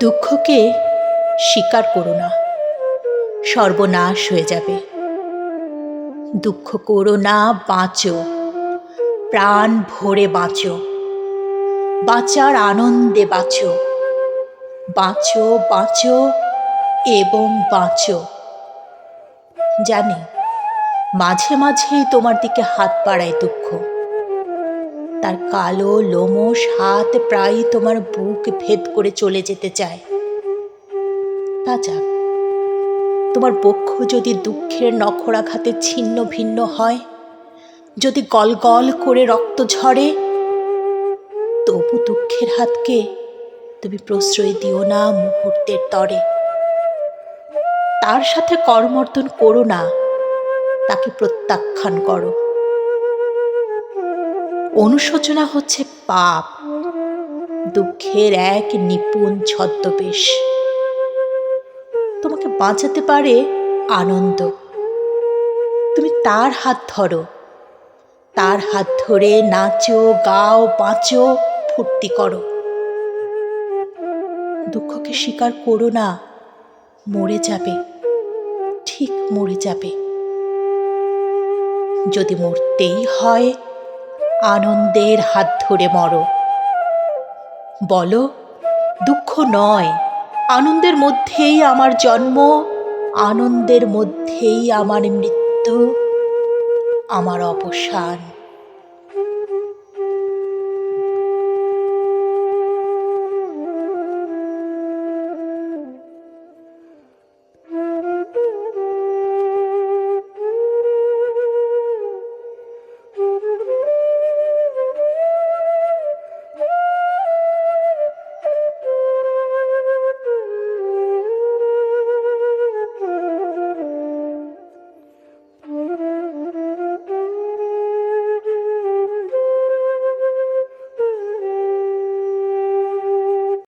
দুঃখকে স্বীকার করো না। সর্বনাশ হয়ে যাবে। দুঃখ করো না, বাঁচো। প্রাণ ভরে বাঁচো। বাঁচার আনন্দে বাঁচো। বাঁচো বাঁচো এবং বাঁচো। জানি, মাঝে মাঝেই তোমার দিকে হাত বাড়ায় দুঃখ। তার কালো, লোমশ হাত প্রায়ই তোমার বুক ভেদ করে চলে যেতে চায়। তা যাক, তোমার বক্ষ যদি দুঃখের নখরাঘাতে ছিন্ন ভিন্ন হয়, যদি গল গল করে রক্ত ঝরে, তবু দুঃখের হাতকে তুমি প্রশ্রয় দিও না মুহূর্তের তরে। তার সাথে করমর্দন করো না, তাকে প্রত্যাখ্যান করো। অনুশোচনা হচ্ছে পাপ, দুঃখের এক নিপুণ ছদ্মবেশ। তোমাকে বাঁচাতে পারে আনন্দ। তুমি তার হাত ধরো। তার হাত ধরে নাচো, গাও, বাঁচো, ফুর্তি করো। দুঃখকে স্বীকার করো না, মরে যাবে, ঠিক মরে যাবে। যদি মরতেই হয় আনন্দের হাত ধরে মরো। বলো, দুঃখ নয়, আনন্দের মধ্যেই আমার জন্ম, আনন্দের মধ্যেই আমার মৃত্যু, আমার অবসান।